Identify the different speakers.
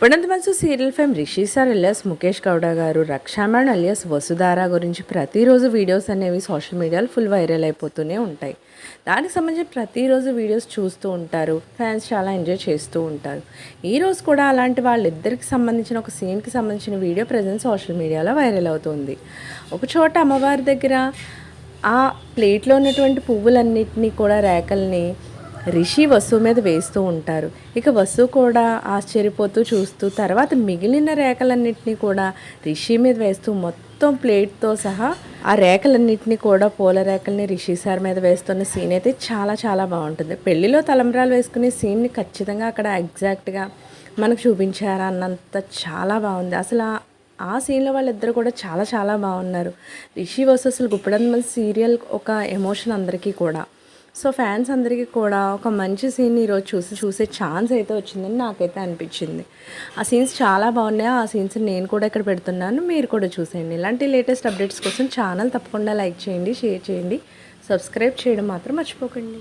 Speaker 1: Guppedantha Manasu serial fame Rishi sir alias Mukesh Gowda garu రక్షామణ్ alias Vasudhara గురించి ప్రతిరోజు videos అనేవి social మీడియాలో full viral అయిపోతూనే ఉంటాయి. దానికి సంబంధించి ప్రతిరోజు వీడియోస్ చూస్తూ ఉంటారు ఫ్యాన్స్ చాలా ఎంజాయ్ చేస్తూ ఉంటారు. ఈ రోజు కూడా అలాంటి వాళ్ళిద్దరికి సంబంధించిన ఒక సీన్కి సంబంధించిన వీడియో ప్రజెంట్ సోషల్ మీడియాలో వైరల్ అవుతుంది. ఒక చోట అమ్మవారి దగ్గర ఆ ప్లేట్లో ఉన్నటువంటి పువ్వులన్నిటినీ కూడా రేకల్ని రిషి వస్తువు మీద వేస్తూ ఉంటారు. ఇక వస్తువు కూడా ఆశ్చర్యపోతూ చూస్తూ తర్వాత మిగిలిన రేఖలన్నింటినీ కూడా రిషి మీద వేస్తూ మొత్తం ప్లేట్తో సహా ఆ రేఖలన్నింటినీ కూడా పూల రేఖల్ని రిషి సార్ మీద వేస్తున్న సీన్ అయితే చాలా చాలా బాగుంటుంది. పెళ్ళిలో తలంబ్రాలు వేసుకునే సీన్ని ఖచ్చితంగా అక్కడ ఎగ్జాక్ట్గా మనకు చూపించారా అన్నంత చాలా బాగుంది. అసలు ఆ- సీన్లో వాళ్ళిద్దరు కూడా చాలా చాలా బాగున్నారు. రిషి వర్సెస్ గుప్పడంత సీరియల్ ఒక ఎమోషన్ అందరికీ కూడా. సో ఫ్యాన్స్ అందరికీ కూడా ఒక మంచి సీన్ ఈరోజు చూసి చూసే ఛాన్స్ అయితే వచ్చిందని నాకైతే అనిపించింది. ఆ సీన్స్ చాలా బాగున్నాయి. ఆ సీన్స్ నేను కూడా ఇక్కడ పెడుతున్నాను. మీరు కూడా చూసేయండి. ఇలాంటి లేటెస్ట్ అప్డేట్స్ కోసం ఛానల్ తప్పకుండా లైక్ చేయండి షేర్ చేయండి. సబ్స్క్రైబ్ చేయడం మాత్రం మర్చిపోకండి.